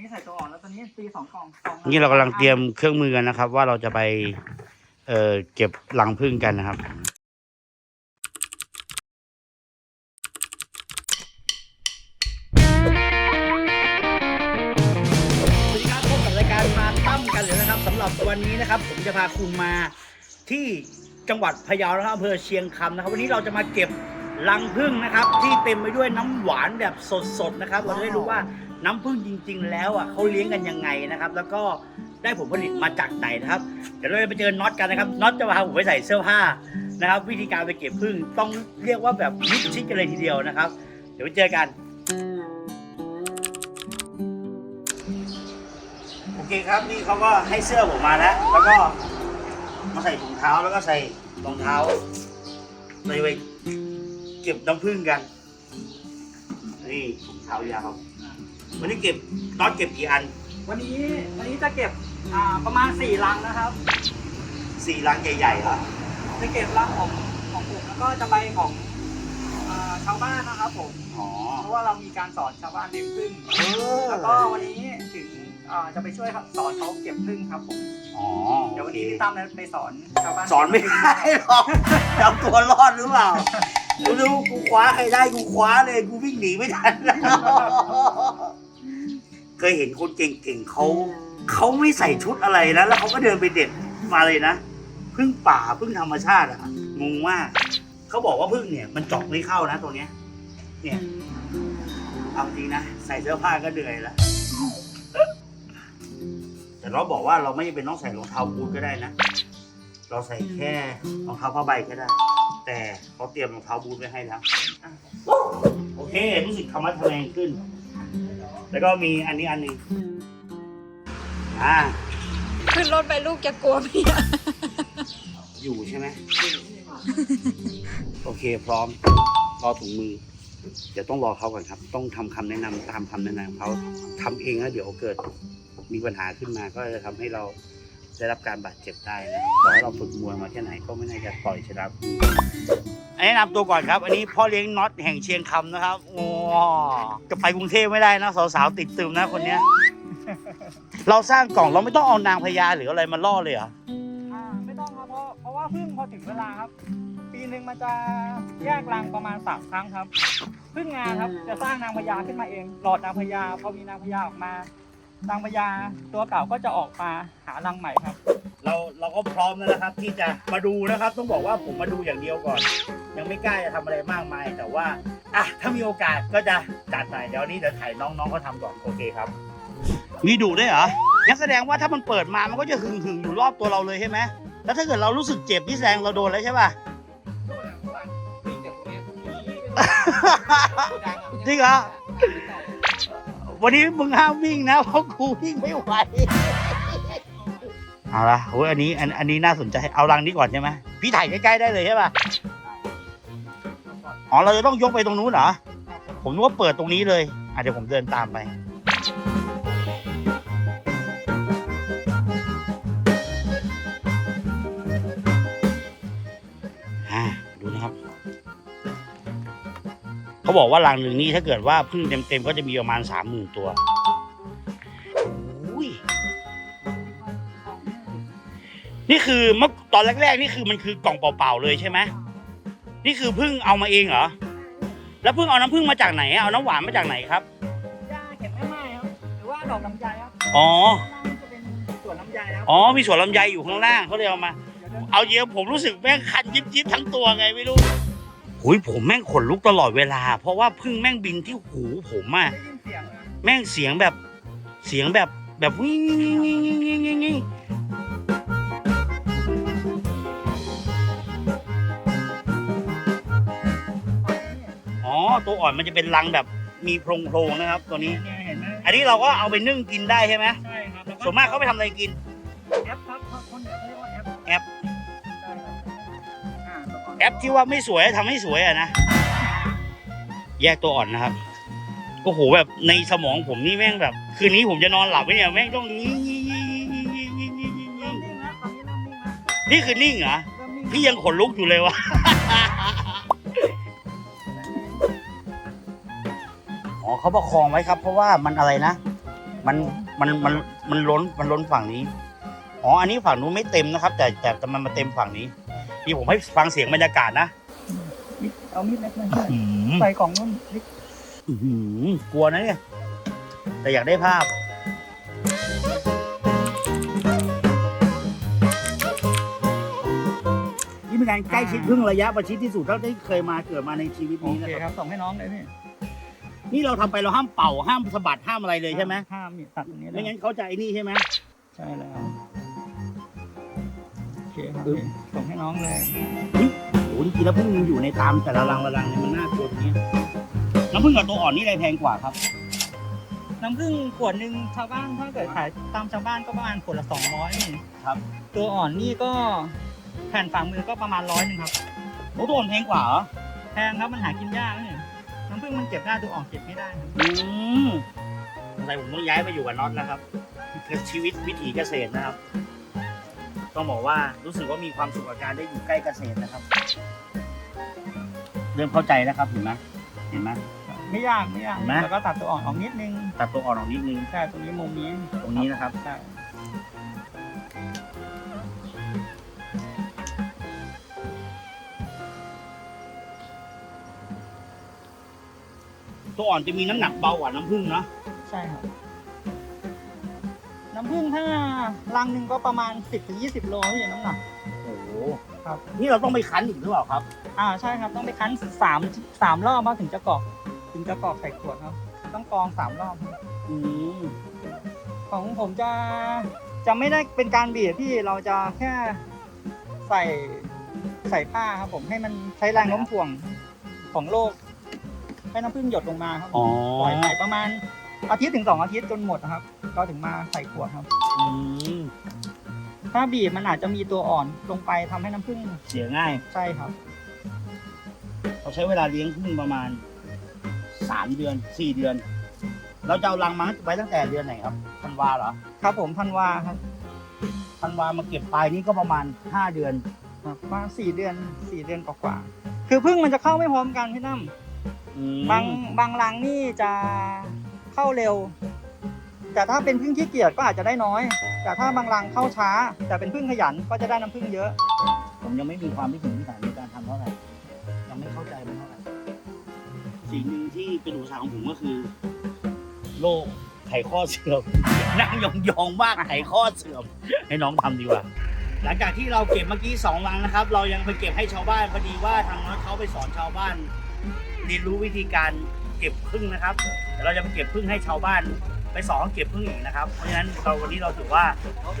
นี่ใส่ตัวอ่อนแล้วตอนนี้ตีสองกล่องกล่องละนี่เรากำลังเตรียมเครื่องมือกันนะครับ ว่าเราจะไป เอ่อเก็บรังผึ้งกันนะครับ สวัสดีครับพบกับรายการมาตั้มกันเลยนะครับสำหรับวันนี้นะครับ ผมจะพาคุณมาที่จังหวัดพะเยานะครับอำเภอเชียงคำนะครับ วันนี้เราจะมาเก็บ รังผึ้งนะครับที่เต็มไปด้วยน้ำหวานแบบสดๆนะครับเราจะได้รู้ว่าน้ำผึ้งจริง ๆ แล้วอะเขาเลี้ยงกันยังไงนะครับ แล้วก็ได้ผลผลิตมาจากไหนนะครับ เดี๋ยวเราจะไปเจอน็อตกันนะครับน็อตจะพาผมไปใส่เสื้อผ้านะครับ วิธีการไปเก็บผึ้งต้องเรียกว่าแบบมิดชิดกันเลยทีเดียวนะครับ เดี๋ยวไปเจอกัน โอเคครับนี่เขาก็ให้เสื้อผมมาแล้ว แล้วก็มาใส่ถุงเท้าแล้วก็ใส่รองเท้าเราจะไป เก็บน้ำผึ้งกัน นี่ถุงเท้ายาววันนี้เก็บน็อตเก็บกี่อันวันนี้วันนี้จะเก็บอ่าประมาณสี่ลังนะครับสี่ลังใหญ่ๆเหรอจะเก็บลังของของผมแล้วก็จะไปของอ่าชาวบ้านนะครับผมอ๋อเพราะว่าเรามีการสอนชาวบ้านเลี้ยงผึ้งเออแล้วก็วันนี้ถึงอ่าจะไปช่วยสอนเขาเก็บผึ้งครับผมอ๋อเดี๋ยววันนี้พี่ตั้มจะไปสอนชาวบ้านสอนไม่ได้หรอกจะเอาตัวรอดหรือเปล่า กูดูกูคว้าใครได้กูคว้าเลย กูวิ่งหนีไม่ทัน เคยเห็นคนเก่งๆเขาเขาไม่ใส่ชุดอะไรนะแล้วเขาก็เดินไปเด็ดมาเลยนะพึ่งป่าพึ่งธรรมชาติอะงงมากเขาบอกว่าพึ่งเนี่ย มันเจอกไม่เข้านะตัวเนี้ย เนี่ยเอาจริงนะใส่เสื้อผ้าก็เหนื่อยแล้วแต่เราบอกว่าเราไม่จำเป็นต้องใส่รองเท้าบูทก็ได้นะ เราใส่แค่รองเท้าผ้าใบก็ได้ แต่เขาเตรียมรองเท้าบูทไว้ให้แล้วอะโอเค รู้สึกธรรมะทะแมงขึ้น แล้วก็มีอันนี้อันหนึงอ่า ขึ้นรถไปลูกจะกลัวพี่อยู่ใช่ไหม โอเคพร้อม รอถุงมือ เดี๋ยวต้องรอเขาก่อนครับ ต้องทำคำแนะนำตามคำแนะนำเขาทำเองแล้วเดี๋ยวเกิดมีปัญหาขึ้นมาก็จะทำให้เรา ได้รับการบาดเจ็บได้นะต่อให้เราฝึกมวยมาแค่ไหนก็ไม่น่าจะต่อยชนะแนะนำตัวก่อนครับ อันนี้พ่อเลี้ยงน็อตแห่งเชียงคำนะครับโอ้จะไปกรุงเทพไม่ได้นะสาวๆติดตึมนะคนเนี้ย เราสร้างกล่องเราไม่ต้องเอานางพญาหรืออะไรมาล่อเลยเหรออ่าไม่ต้องครับเพราะเพราะว่าพึ่งพอถึงเวลาครับ ปีหนึ่งมันจะแยกรังประมาณสามครั้งครับพึ่งงานครับจะสร้างนางพญาขึ้นมาเอง หลอดนางพญาพอมีนางพญาออกมา นางพญาตัวเก่าก็จะออกมาหารังใหม่ครับ เราเราก็พร้อมแล้วนะครับ ที่จะมาดูนะครับ ต้องบอกว่าผมมาดูอย่างเดียวก่อน ยังไม่กล้าจะทำอะไรมากมาย แต่ว่าอะถ้ามีโอกาสก็จะจัดหน่อยเดี๋ยวนี้เดี๋ยวถ่ายน้องๆเขาทำก่อนโอเคครับมีดูได้วยเหรองั้นแสดงว่าถ้ามันเปิดมามันก็จะหึงหึงๆอยู่รอบตัวเราเลยใช่ไหมแล้วถ้าเกิดเรารู้สึกเจ็บนี่แสดงเราโดนแล้วใช่ป่ะ จริงเหรอ วันนี้มึงห้ามวิ่งนะเพราะกูวิ่งไม่ไหว เอาละโอ้ยอันนี้อันอันนี้น่าสนใจ เอารังนี้ก่อนใช่ไหมพี่ถ่ายใกล้ๆได้เลยใช่ป่ะ อ๋อ เราจะต้องยกไปตรงนู้นเหรอ ผมนึกว่าเปิดตรงนี้เลย อะเดี๋ยวผมเดินตามไป เขาบอกว่ารังหนึ่งนี่ถ้าเกิดว่าพึ่งเต็มๆก็จะมีประมาณสามหมื่นตัวอุ้ยนี่คือเมื่อตอนแรกๆนี่คือมันคือกล่องเปล่าๆเลยใช่ไหมนี่คือพึ่งเอามาเองเหรอแล้วพึ่งเอาน้ำพึ่งมาจากไหนอะเอาน้ำหวานมาจากไหนครับหญ้าเก็บไม่ไหม้ครับหรือว่าดอกลำไยครับอ๋อข้างล่างจะเป็นสวนลำไยครับอ๋อมีสวนลำไยอยู่ข้างล่างเขาเลยเอามาเดี๋ยวเดินเอาเยอะผมรู้สึกแม่งคันยิบยิบๆทั้งตัวไงไม่รู้ หุยผมแม่งขนลุกตลอดเวลา เพราะว่าพึ่งแม่งบินที่หูผมอะได้ยินเสียงเลยแม่งเสียงแบบเสียงแบบแบบวิ่งวิ่งวิ่งวิ่งวิ่งวิ่งวิ่งอ๋อตัวอ่อนมันจะเป็นรังแบบมีโพรงโพรงๆนะครับ ตัวนี้เนี่ยเห็นไหมอันนี้เราก็เอาไปนึ่งกินได้ใช่ไหมใช่ครับแล้วส่วนมากเขาไปทำอะไรกิน แล้วก็แอปที่ว่าไม่สวยทำให้สวยอะนะ แยกตัวอ่อนนะครับ โอ้โหแบบในสมองผมนี่แม่งแบบ คืนนี้ผมจะนอนหลับไหมเนี่ยแม่งต้องงี้เริ่มนิ่งนะตอนนี้เริ่มนิ่งนะนี่คือนิ่งเหรอเริ่มนิ่งพี่ยังขนลุกอยู่เลยวะอ๋อเขาประคองไว้ครับ เพราะว่ามันอะไรนะ มันมันมันมันล้นมันล้นฝั่งนี้ อ๋อ อันนี้ฝั่งนู้นไม่เต็มนะครับ แต่แต่แต่มันมาเต็มฝั่งนี้ นี่ผมให้ฟังเสียงบรรยากาศนะเอามีดเล็กมาอื้อหือใส่กล่องนุ่นพริกอื้อหือกลัวนะเนี่ย แต่อยากได้ภาพ นี่เป็นการใกล้ชิดพึ่งระยะประชิดที่สุดเท่าที่เคยมาเกิดมาในชีวิตโอนี้เคนะคครับ รับส่งให้น้องเลยพี่นี่เราทำไปเราห้ามเป่าห้ามสะบัดห้ามอะไรเลยใช่ไหมห้ามนี่ตัดตรงนี้เลยไม่งั้นเขาจะไอ้นี่ใช่ไหม ใช่แล้วโอ เคครับพี่ส่งให้น้องเลยโอ้โหจริงๆแล้วพึ่งมันอยู่ในตามแต่ละรังละรังเนี่ยมันน่ากลัวตรงเนี้ยน้ำพึ่งกับตัวอ่อนนี่อะไรแพงกว่าครับ น้ำผึ้งขวดหนึ่งชาวบ้านถ้าเกิดขายตามชาวบ้านก็ประมาณขวดละสองร้อยนี่ครับ ตัวอ่อนนี่ก็แผ่นฝ่ามือก็ประมาณร้อยหนึ่งครับโอ้ตัวอ่อนแพงกว่าเหรอแพงครับมันหากินยากนี่น้ำผึ้งมันเก็บได้ตัวอ่อนเก็บไม่ได้ครับอืมอะไรผมต้องย้ายมาอยู่กับน็อตแล้วครับคือชีวิตวิถีเกษตรนะครับ ต้องบอกว่ารู้สึกว่ามีความสุขกับการได้อยู่ใกล้เกษตรนะครับ เริ่มเข้าใจแล้วครับเห็นไหมเห็นไหม ไม่ยากไม่ยากเห็นไหม แล้วก็ตัดตัวอ่อนออกนิดนึงตัดตัวอ่อนออกนิดนึงใช่ตรงนี้มุมนี้ตรงนี้นะครับ ใช่ตัวอ่อนจะมีน้ำหนักเบากว่าน้ำผึ้งเนาะใช่ครับ น้ำผึ้งถ้าลังหนึ่งก็ประมาณสิบถึงยี่สิบโลพี่น้ำหนัก โอ้โหครับ นี่เราต้องไปคั้นอีกหรือเปล่าครับ อ่าใช่ครับ ต้องไปคั้นสามสามรอบครับถึงจะกรอกถึงจะกรอกใส่ขวดครับ ต้องกรองสามรอบครับอืมของผมจะจะไม่ได้เป็นการบีบพี่เราจะแค่ใส่ใส่ผ้าครับ ผมให้มันใช้แรงโน้มถ่วงของโลก ให้น้ำผึ้งหยดลงมาครับอ๋อ ปล่อยไปประมาณอาทิตย์ถึงสองอาทิตย์จนหมดนะครับ เราถึงมาใส่ขวดครับ อืมถ้าบีบมันอาจจะมีตัวอ่อนลงไปทำให้น้ำผึ้งเสียง่าย ใช่ครับ เราใช้เวลาเลี้ยงพึ่งประมาณสามเดือนสี่เดือน เราจะเอารังมาไว้ตั้งแต่เดือนไหนครับธันวาเหรอครับผมธันวาครับธันวามาเก็บปลายนี้ก็ประมาณห้าเดือนครับประมาณสี่เดือนสี่เดือนกว่าๆคือพึ่งมันจะเข้าไม่พร้อมกันพี่ตั้มอืมบางบางรังนี่จะเข้าเร็ว แต่ถ้าเป็นพึ่งขี้เกียจก็อาจจะได้น้อย แต่ถ้าบางรังเข้าช้า แต่เป็นพึ่งขยันก็จะได้น้ำพึ่งเยอะ ผมยังไม่มีความพิถีพิถันในการทำเท่าไหร่ยังไม่เข้าใจมันเท่าไหร่สิ่งหนึ่งที่เป็นอุปสรรคของผมก็คือ โรคไขข้อเสื่อม นั่งยองๆมากไขข้อเสื่อม ให้น้องทำดีกว่า หลังจากที่เราเก็บเมื่อกี้สองลังนะครับ เรายังไปเก็บให้ชาวบ้านพอดีว่าทางน้อยเขาไปสอนชาวบ้าน เรียนรู้วิธีการเก็บพึ่งนะครับเดี๋ยวเราจะไปเก็บพึ่งให้ชาวบ้าน ไปสอนเก็บพึ่งอีกนะครับ เพราะฉะนั้นเราวันนี้เราถือว่า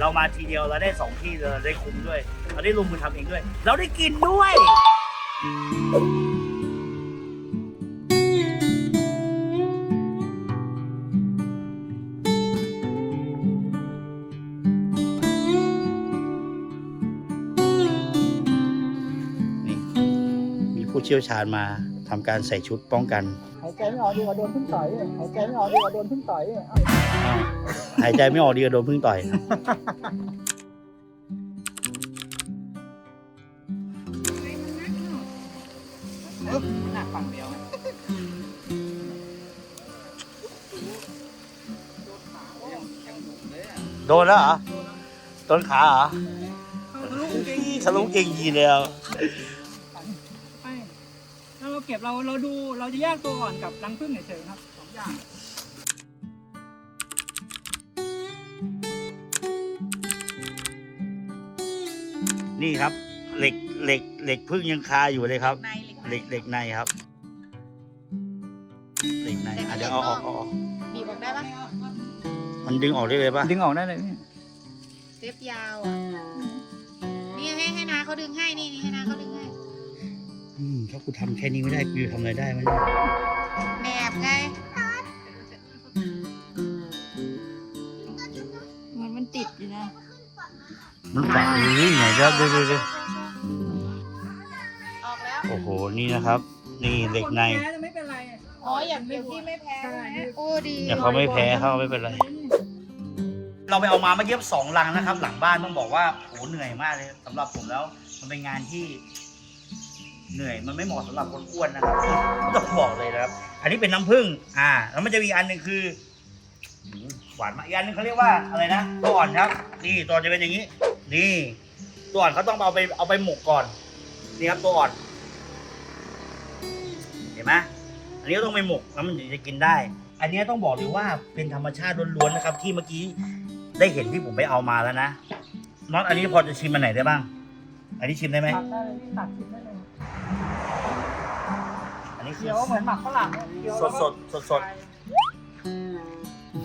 เรามาทีเดียวเราได้สองที่เราได้คุ้มด้วย เราได้ลงมือทำเองด้วย เราได้กินด้วยนี่มีผู้เชี่ยวชาญมา ทำการใส่ชุดป้องกันหายใจไม่ออกดีกว่าโดนพึ่งต่อยหายใจไม่ออกดีกว่าโดนพึ่งต่อยอ้าวหายใจไม่ออกดีก็โดนพึ่งต่อย หนักฝั่งเดียวโดนแล้วเหรอโดนขาเหรอทะลุเก่งยีเลยอะ ใช่ถ้าเราเก็บเราเราดูเราจะแยกตัวอ่อนกับรังผึ้งเฉยๆครับสองอย่างนี่ครับ เหล็กเหล็กเหล็กพึ่งยังคาอยู่เลยครับ ในเหล็กเหล็กในครับ เหล็กในอะเดี๋ยวเอาออกเอาออกบีบออกได้ปะมันดึงออกได้เลยป่ะดึงออกได้เลยพี่เล็บยาวอะนี่ให้ให้นาเขาดึงให้นี่นี่ให้นาเขาดึงให้ อืมถ้ากูทำแค่นี้ไม่ได้กูจะทำอะไรได้ไหมแหนบไง มันมันติดอยู่นะ มันฝังนี่ไหนจะดูดูดูออกแล้ว โอ้โห นี่นะครับ นี่เหล็กในแพ้จะไม่เป็นไรอ๋ออย่างเดียวที่ไม่แพ้ใช่ไหมโอ้ดีเนี่ยเขาไม่แพ้เขาไม่เป็นไร เราไปเอามาเมื่อกี้สองลังนะครับ หลังบ้านต้องบอกว่าโหเหนื่อยมากเลยสำหรับผมแล้ว มันเป็นงานที่ เหนื่อยมันไม่เหมาะสำหรับคนอ้วนนะครับต้องบอกเลยนะครับ อันนี้เป็นน้ำผึ้งอ่า แล้วมันจะมีอันหนึ่งคือ หวานมากอีกอันนึงเขาเรียกว่าอะไรนะตัวอ่อนครับ นี่ตัวจะเป็นอย่างนี้ นี่ตัวอ่อนเขาต้องเอาไปเอาไปหมกก่อนนี่ครับตัวอ่อน เห็นไหมอันนี้ก็ต้องไปหมกแล้วมันถึงจะกินได้ อันนี้ต้องบอกเลยว่าเป็นธรรมชาติล้วนๆนะครับ ที่เมื่อกี้ได้เห็นที่ผมไปเอามาแล้วนะน็อตอันนี้พอจะชิมมันไหนได้บ้าง อันนี้ชิมได้ไหมครับได้เลยพี่ตัดชิ้นได้เลย นนี้คือ เคี้ยวเหมือนหมักฝรั่งเนี่ยเคี้ยวสแล้วดก็สดสดสด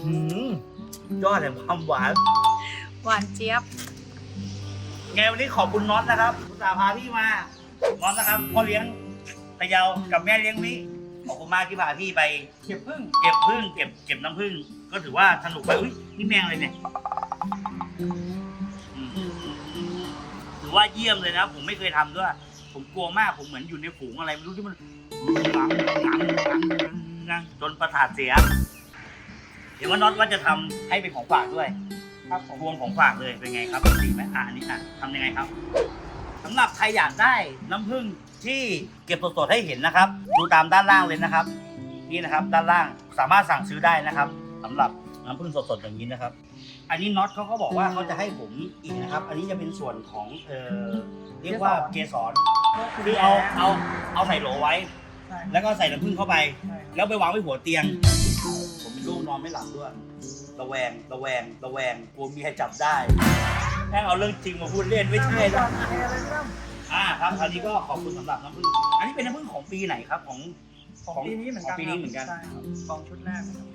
หืมยอดแห่งความหวาน หวานเจี๊ยบ ไงวันนี้ขอบคุณน็อตนะครับอุตส่าห์พาพี่มา น็อตนะครับพ่อเลี้ยงตะเยากับแม่เลี้ยงวิขอบคุณมากที่พาพี่ไป เก็บพึ่งเก็บพึ่งเก็บเก็บน้ำพึ่ง ก็ถือว่าสนุกไปอุ้ยนี่แมงอะไรเนี่ยอืมถือว่าเยี่ยมเลยนะ ผมไม่เคยทำด้วย ผมกลัวมากผมเหมือนอยู่ในฝูงอะไรไม่รู้ที่มัน งังงังงังงังจนประสาทเสีย เดี๋ยวว่าน็อตว่าจะทำให้เป็นของฝากด้วย ครับผม พวงของฝากเลยเป็นไงครับดีไหมอ่านี่อะทำยังไงครับสำหรับใครอยากได้น้ำผึ้งที่เก็บสดๆให้เห็นนะครับ ดูตามด้านล่างเลยนะครับ นี่นะครับด้านล่างสามารถสั่งซื้อได้นะครับสำหรับน้ำผึ้งสดๆอย่างนี้นะครับ อันนี้น็อตเขาก็บอกว่าเขาจะให้ผมอีกนะครับ อันนี้จะเป็นส่วนของเออเรียกว่าเกสร คือเอาเอาเอาใส่โหลไว้ แล้วก็ใส่น้ำผึ้งเข้าไป ใช่ครับ แล้วไปวางไว้หัวเตียง ผมเป็นลูกนอนไม่หลับด้วยระแวงระแวงระแวงกลัวเมียจับได้แค่เอาเรื่องจริงมาพูดเล่นไม่ใช่นะเทเลยพี่ตั้มอ่าครับคราวนี้ก็ขอบคุณสำหรับน้ำผึ้งอันนี้เป็นน้ำผึ้งของปีไหนครับของ ของปีนี้เหมือนกันของปีนี้เหมือนกัน ใช่ครับกองชุดแรกนะครับ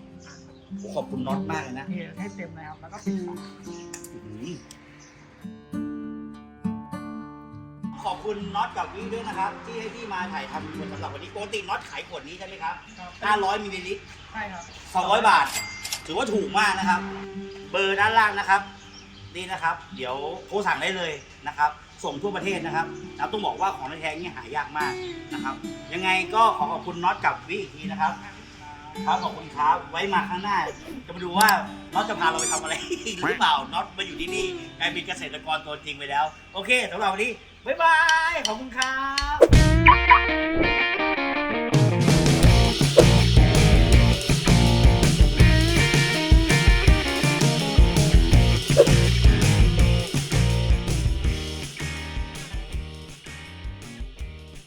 โอ้ขอบคุณน็อตมากเลยนะนี่ให้เต็มเลยครับแล้วก็ปิดฝาอื้อหือ ขอบคุณน็อตกับวิด้วยนะครับ ที่ให้พี่มาถ่ายทำขวดสำหรับวันนี้ปกติน็อตขายขวดนี้ใช่ไหมครับครับ500มิลลิลิตรใช่ครับ200 บาท ถือว่าถูกมากนะครับ เบอร์ด้านล่างนะครับ นี่นะครับ เดี๋ยวโทรสั่งได้เลยนะครับ ส่งทั่วประเทศนะครับแล้วต้องบอกว่าของแท้ๆนี่หายากมากนะครับ ยังไงก็ขอขอบคุณน็อตกับวิอีกทีนะครับ ครับขอบคุณครับไว้มาข้างหน้า จะมาดูว่าน็อตจะพาเราไปทำอะไรอีกหรือเปล่าน็อตมาอยู่ที่นี่กลายเป็นเกษตรกรตัวจริงไปแล้ว โอเคสำหรับวันนี้ บ๊ายบาย ขอบคุณครับ